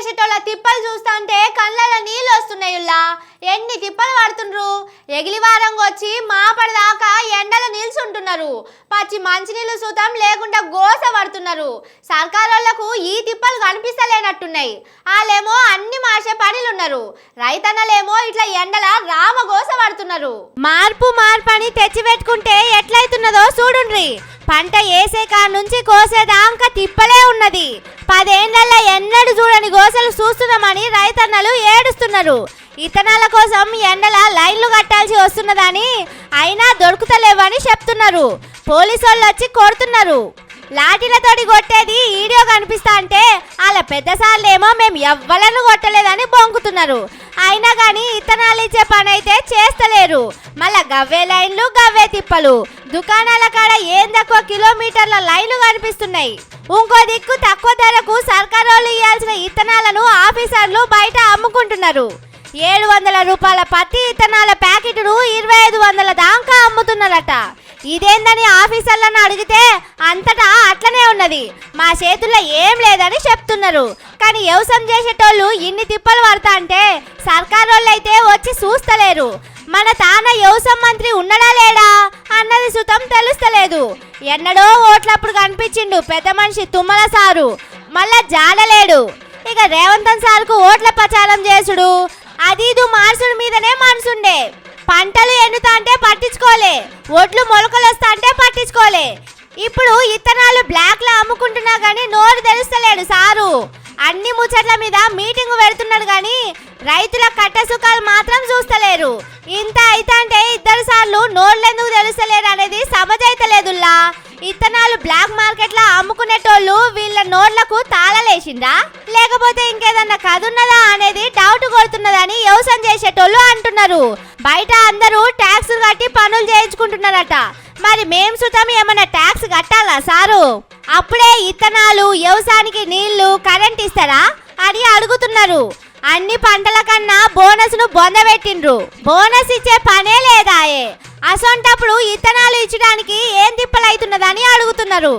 చేసేటోళ్ళ తిప్పలు చూస్తుంటే కళ్ళలో నీళ్ళు వస్తున్నాయుల్లా ఎన్ని తిప్పలు పడుతుండ్రు? ఎగిలివారం వచ్చి మాపడదాకా ఎండలో నిల్చుంటున్నారు. పచ్చి మంచినీళ్ళు సూతం లేకుండా గోస పడుతున్నారు. సర్కారోళ్ళకు ఈ తిప్పలు కనిపిస్తలేనట్టున్నాయి. వాళ్ళేమో అన్ని మార్చే పనులున్నారు. రైతన్నలేమో ఇట్లా ఎండల రామ గోస పడుతున్నారు. మార్పు మార్పు అని తెచ్చిపెట్టుకుంటే ఎట్లయితున్నదో చూడుండ్రి. పంట ఏసే కాడ నుంచి కోసేదాకా తిప్పలే ఉన్నది. పదేళ్ళలో ఎన్నడూ చూడని గోసలు చూస్తున్నామని రైతన్నలు ఏడుస్తున్నారు. ఇత్తనాల కోసం ఎండల లైన్లు కట్టాల్సి వస్తున్నదని అయినా దొరుకుతలేవని చెప్తున్నారు. పోలీసు వాళ్ళు వచ్చి కొడుతున్నారు. లాఠీలతోటి కొట్టేది వీడియో కనిపిస్తా అంటే వాళ్ళ పెద్ద సార్లేమో మేము ఎవ్వలను కొట్టలేదని బొంకుతున్నారు అయినా కానీ ఇత్తనాలు ఇచ్చే పని అయితే చేస్తలేరు. మళ్ళా గవ్వే లైన్లు గవ్వే తిప్పలు. దుకాణాల కాడ ఏం తక్కువ కిలోమీటర్ల లైన్లు కనిపిస్తున్నాయి. ఇంకో దిక్కు తక్కువ ధరకు సర్కారోళ్ళు ఇవ్వాల్సిన ఇత్తనాలను ఆఫీసర్లు బయట అమ్ముకుంటున్నారు. ఏడు వందల రూపాయల పత్తి ఇత్తనాల ప్యాకెట్ను ఇరవై ఐదు వందల దాకా అమ్ముతున్నారట. ఇదేందని ఆఫీసర్లను అడిగితే అంతటా అట్లనే ఉన్నది. మా చేతుల్లో ఏం లేదని చెప్తున్నారు. కానీ వ్యవసాయం చేసేటోళ్ళు ఇన్ని తిప్పలు పడతా అంటే సర్కారోళ్ళు అయితే వచ్చి చూస్తలేరు. మన తాన వ్యవసాయ మంత్రి ఉన్నడా లేడా అన్నది సుతం తెలుస్తలేదు. ఎన్నడో ఓట్లప్పుడు కనిపించిండు పెద్ద మనిషి తుమ్మల సారు. మళ్ళా జాడలేడు. ఇక రేవంతన్ సార్కు ఓట్ల ప్రచారం చేసుడు. అది ఇది మార్సుడు మీదనే మనసుండే. పంటలు ఎన్నుతా అంటే పట్టించుకోలే. ఒడ్లు మొలకలు అంటే పట్టించుకోలే. ఇప్పుడు ఇత్తనాలు బ్లాక్లో అమ్ముకుంటున్నా గానీ నోరు తెలుస్తలేడు సారు. అన్ని ముచ్చట్ల మీద మీటింగ్ పెడుతున్నాడు కానీ రైతుల కట్ట సుఖాలు మాత్రం చూస్తలేరు. ఇంత అయితే అంటే ఇద్దరు సార్లు నోళ్ళెందుకు తెలుస్తలేరు అనేది సమజైతలేదుల్లా ఇత్తనాలు బ్లాక్ మార్కెట్లో అమ్ముకునేటోళ్ళు వీళ్ళ నోళ్ళకు తాళలేసిందా లేకపోతే ఇంకేదన్నా కదున్నదా అనేది డౌట్ కొడుతున్నదని వ్యవసాయం చేసేటోళ్ళు అంటున్నారు. బయట అందరూ ట్యాక్స్ కట్టి పనులు చేయించుకుంటున్నారట. మరి మేం సుతం ఏమన్నా ట్యాక్స్ కట్టాలా సారు? అప్పుడే ఇత్తనాలు వ్యవసాయానికి నీళ్ళు కరెంట్ ఇస్తారా? అని అడుగుతున్నారు. అన్ని పంటల కన్నా బోనస్ను బొందబెట్టిండ్రు. బోనస్ ఇచ్చే పనే లేదాయే. అసొంటప్పుడు ఇత్తనాలు ఇచ్చడానికి ఏం తిప్పలైతున్నదని అడుగుతున్నారు.